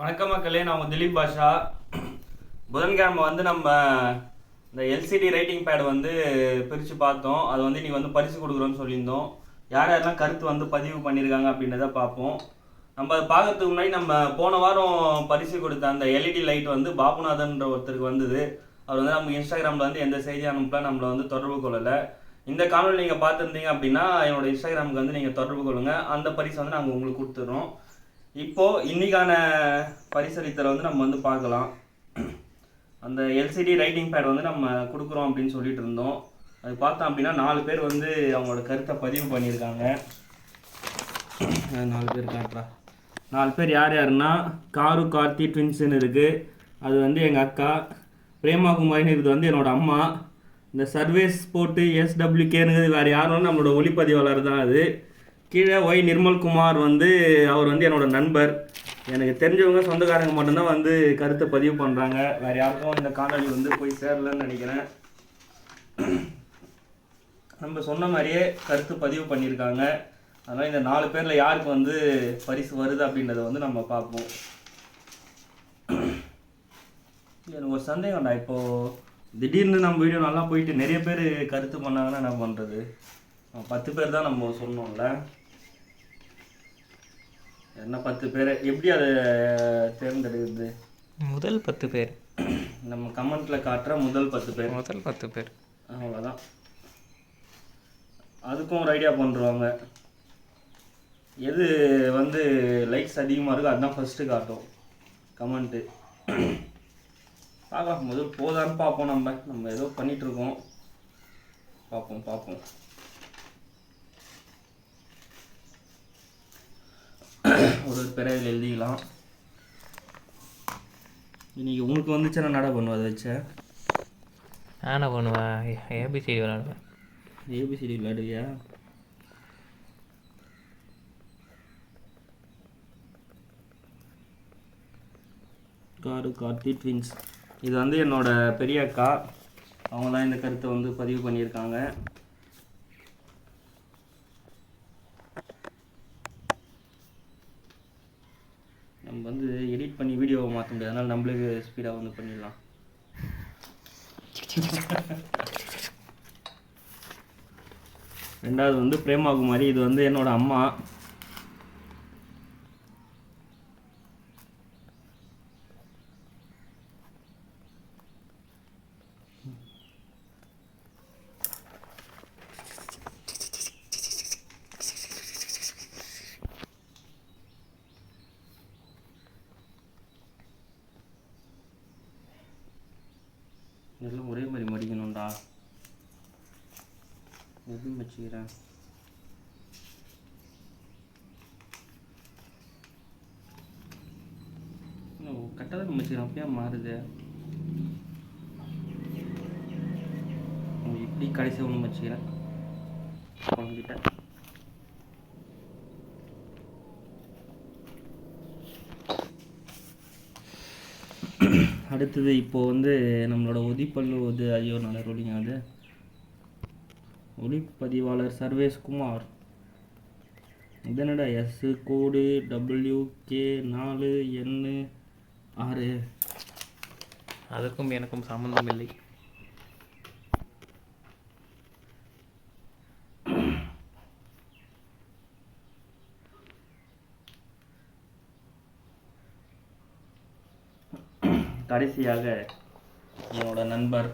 வணக்கம் மக்களே நான் உங்கள் திலீப் பாஷா. புதன்கிழமை வந்து நம்ம இந்த எல்சிடி ரைட்டிங் பேட் வந்து பிரித்து பார்த்தோம். அது வந்து நீ வந்து பரிசு கொடுக்குறோன்னு சொல்லியிருந்தோம். யார் யாரெல்லாம் கருத்து வந்து பதிவு பண்ணியிருக்காங்க அப்படின்றத பார்ப்போம். நம்ம அதை பார்க்கறதுக்கு முன்னாடி நம்ம போன வாரம் பரிசு கொடுத்த அந்த எல்இடி லைட் வந்து பாபுநாதன்ற ஒருத்தருக்கு வந்தது. அவர் வந்து நம்ம இன்ஸ்டாகிராமில் வந்து எந்த செய்தி அனுப்பல நம்மளை வந்து தொடர்பு கொள்ளலை. இந்த காணொலி நீங்கள் பார்த்துருந்தீங்க அப்படின்னா என்னோடய இன்ஸ்டாகிராமுக்கு வந்து நீங்கள் தொடர்பு கொள்ளுங்கள் அந்த பரிசு வந்து நாங்கள் உங்களுக்கு கொடுத்துட்றோம் இப்போ இன்னைக்கான பரிசளித்தலை வந்து நம்ம வந்து பார்க்கலாம். அந்த எல்சிடி ரைட்டிங் பேட் வந்து நம்ம கொடுக்குறோம் அப்படின்னு சொல்லிட்டு இருந்தோம். அது பார்த்தோம் அப்படின்னா நாலு பேர் வந்து அவங்களோட கருத்தை பதிவு பண்ணியிருக்காங்க. நாலு பேர் காட்டுறா. நாலு பேர் யார் யாருன்னா காரு கார்த்தி ட்வின்ஸுன்னு இருக்குது அது வந்து எங்கள் அக்கா பிரேமா குமாரின்னு இருக்குது. வந்து என்னோடய அம்மா. இந்த சர்வேஸ் போட்டு எஸ்டபிள்யூகேனுங்கிறது வேறு யாரும் நம்மளோட ஒளிப்பதிவாளர் தான் அது. கீழே ஒய் நிர்மல்குமார் வந்து அவர் வந்து என்னோட நண்பர். எனக்கு தெரிஞ்சவங்க சொந்தக்காரங்க மட்டும்தான் வந்து கருத்தை பதிவு பண்ணுறாங்க வேறு யாருக்கும் இந்த காணொளி வந்து போய் சேரலன்னு நினைக்கிறேன். நம்ம சொன்ன மாதிரியே கருத்து பதிவு பண்ணியிருக்காங்க. அதனால் இந்த நாலு பேரில் யாருக்கு வந்து பரிசு வருது அப்படின்றத வந்து நம்ம பார்ப்போம். எனக்கு ஒரு சந்தேகம்டா இப்போது திடீர்னு நம்ம வீடியோ நல்லா போயிட்டு நிறைய பேர் கருத்து பண்ணாங்கன்னா என்ன பண்ணுறது பத்து பேர் தான் நம்ம சொன்னோம்ல. என்ன பத்து பேர்? எப்படி அதை தேர்ந்தெடுக்குது முதல் பத்து பேர். நம்ம கமெண்ட்டில் காட்டுற முதல் பத்து பேர். முதல் பத்து பேர். அவ்வளோதான் அதுக்கும் ஒரு ஐடியா பண்ணுறாங்க எது வந்து லைக்ஸ் அதிகமாக இருக்கோ அதுதான் ஃபஸ்ட்டு காட்டும். கமெண்ட்டு பார்க்கலாம் முதல் போதான்னு பார்ப்போம் நம்ம. நம்ம ஏதோ பண்ணிட்டு இருக்கோம். பார்ப்போம் பார்ப்போம் ஒரு ஒரு பேரை இதில் எழுதிக்கலாம். இன்னைக்கு உங்களுக்கு வந்துச்சுன்னா நட பண்ணுவோம் அதை வச்ச? நான் பண்ணுவேன் ஏபிசிடி விளாடுவேன் ஏபிசிடி விளையாடுவியா? காரு கார்த்தி ட்வின்ஸ். இது வந்து என்னோட பெரிய அக்கா அவங்க தான் இந்த கருத்தை வந்து பதிவு பண்ணியிருக்காங்க. நம்ம வந்து எடிட் பண்ணி வீடியோவை மாற்ற முடியாது. அதனால் நம்மளுக்கு ஸ்பீடாக வந்து பண்ணிடலாம். ரெண்டாவது வந்து பிரேமா குமாரி இது வந்து என்னோட அம்மா. எல்லாம் ஒரே மாதிரி மடிக்கணும்டா. எப்படி வச்சுக்கிறேன் கரெக்டாக தான் வச்சுக்கிறேன் அப்படியே மாறுது. இப்படி கடைசி ஒன்று வச்சுக்கிறேன் குழந்தைகிட்ட அடுத்தது இப்போ வந்து நம்மளோட ஒதிப்பல்லு இது ஐயோ நல்ல ரோலிங் அது ஒளிப்பதிவாளர் சர்வேஷ்குமார். இதனடா இது என்னடா எஸ் கோடு டபிள்யூ கே நாலு எண்ணு ஆறு. அதுக்கும் எனக்கும் சம்மந்தம் இல்லை. கடைசியாக என்னோட நண்பர்.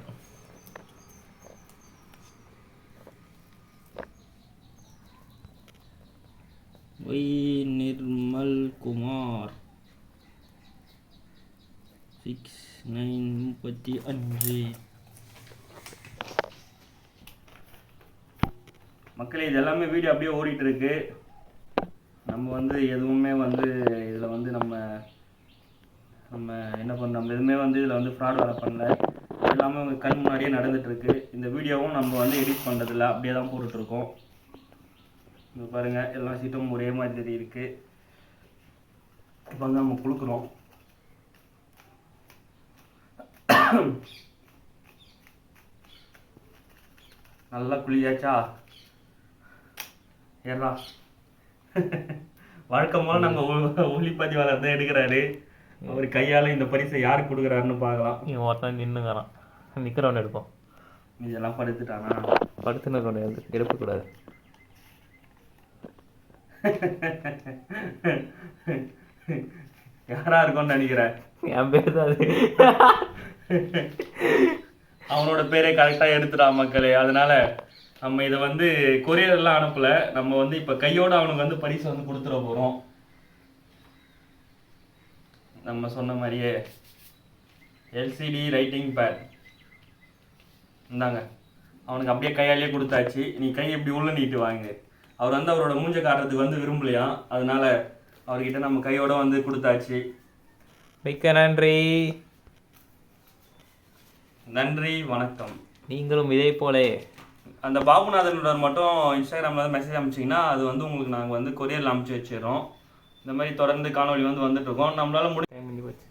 Y Nirmal Kumar. Six nine முப்பத்தி அஞ்சு. மக்களே இது எல்லாமே வீடியோ அப்படியே ஓடிட்டு இருக்கு. நம்ம வந்து எதுவுமே வந்து இதில் வந்து நம்ம நம்ம என்ன பண்ண நம்ம எதுவுமே வந்து இதில் வந்து ஃப்ராட் வேலை பண்ணல. எல்லாமே உங்கள் கண் முன்னாடியே நடந்துட்டுருக்கு. இந்த வீடியோவும் நம்ம வந்து எடிட் பண்ணுறதில்ல அப்படியே தான் போட்டுட்ருக்கோம் இங்கே பாருங்க எல்லா சீட்டும் ஒரே மாதிரி இருக்கு. இப்போ வந்து நம்ம கொடுக்குறோம் நல்லா குளியாச்சா? ஏறா. வழக்கம் போல் நம்ம ஒ- ஒளிப்பதிவாளர் தான் எடுக்கிறாரு. அவர் கையால இந்த பரிசை யாருக்கு கொடுக்குறாருன்னு பார்க்கலாம். இவன் ஒருத்தன் நின்றுங்கிறான் நிற்கிறவன் எடுப்போம். இதெல்லாம் படுத்துட்டானா? படுத்துன்னு கொண்டு எடுக்கக்கூடாது. யாரா இருக்கும்னு நினைக்கிறேன் என் பேர் தான் அது. அவனோட பேரே கரெக்டாக எடுத்துடா மக்களே. அதனால நம்ம இதை வந்து கொரியர்லாம் அனுப்பல. நம்ம வந்து இப்போ கையோட அவனுக்கு வந்து பரிசு வந்து கொடுத்துட போகிறோம் நம்ம சொன்ன மாதிரியே எல்சிடி ரைட்டிங் பேட் இந்தாங்க. அவனுக்கு அப்படியே கையாலேயே கொடுத்தாச்சு. நீ கை இப்படி உள்ள நீட்டு வாங்கு. அவர் வந்து அவரோட மூஞ்ச காட்டுறதுக்கு வந்து விரும்பலையாம் அதனால அவர்கிட்ட நம்ம கையோட வந்து கொடுத்தாச்சு. மிக்க நன்றி. நன்றி வணக்கம். நீங்களும் இதே போலே. அந்த பாபுநாதனோட மட்டும் இன்ஸ்டாகிராமில் மெசேஜ் அனுப்பிச்சிங்கன்னா அது வந்து உங்களுக்கு நாங்கள் வந்து கொரியரில் அனுப்பிச்சி வச்சிடுறோம். இந்த மாதிரி தொடர்ந்து காணொளி வந்து வந்துட்டு இருக்கோம். நம்மளால முடி முடிஞ்சு போச்சு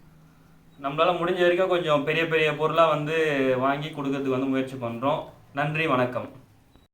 நம்மளால முடிஞ்ச வரைக்கும் கொஞ்சம் பெரிய பெரிய பொருளாக வந்து வாங்கி கொடுக்கறதுக்கு வந்து முயற்சி பண்ணுறோம் நன்றி வணக்கம்.